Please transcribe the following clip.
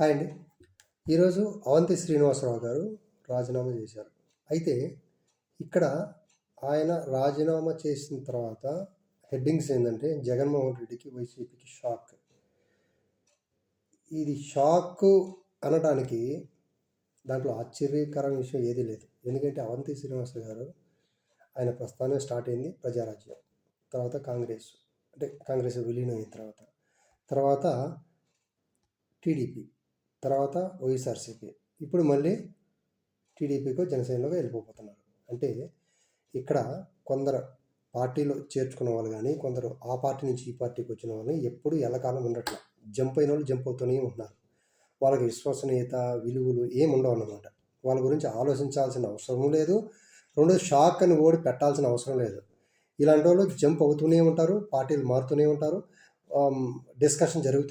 Hi అండి. ఈరోజు అవంతి శ్రీనివాసరావు గారు రాజీనామా చేశారు. అయితే ఇక్కడ ఆయన రాజీనామా చేసిన తర్వాత హెడ్డింగ్స్ ఏంటంటే జగన్మోహన్ రెడ్డికి వైసీపీకి షాక్. ఇది షాక్ అనడానికి దాంట్లో ఆశ్చర్యకరమైన విషయం ఏదీ లేదు. ఎందుకంటే అవంతి శ్రీనివాస గారు ఆయన ప్రస్థానం స్టార్ట్ అయింది ప్రజారాజ్యం తర్వాత కాంగ్రెస్ అంటే కాంగ్రెస్ విలీనం అయిన తర్వాత. తర్వాత టీడీపీ. తర్వాత వైఎస్ఆర్సీపీ ఇప్పుడు మళ్ళీ టీడీపీకో జనసేనలోకి వెళ్ళిపోతున్నారు అంటే ఇక్కడ కొందరు పార్టీలో చేర్చుకున్న వాళ్ళు కానీ కొందరు ఆ పార్టీ నుంచి ఈ పార్టీకి వచ్చిన వాళ్ళు ఎప్పుడు ఎల్లకాలం ఉండట్లే. జంప్ అయిన వాళ్ళు జంప్ అవుతూనే ఉన్నారు వాళ్ళకి విశ్వసనీయత విలువలు ఏమి ఉండవు అన్నమాట. వాళ్ళ గురించి ఆలోచించాల్సిన అవసరం లేదు. రెండు షాక్ అని ఓడి పెట్టాల్సిన అవసరం లేదు. ఇలాంటి వాళ్ళు జంప్ అవుతూనే ఉంటారు పార్టీలు మారుతూనే ఉంటారు. డిస్కషన్ జరుగుతూ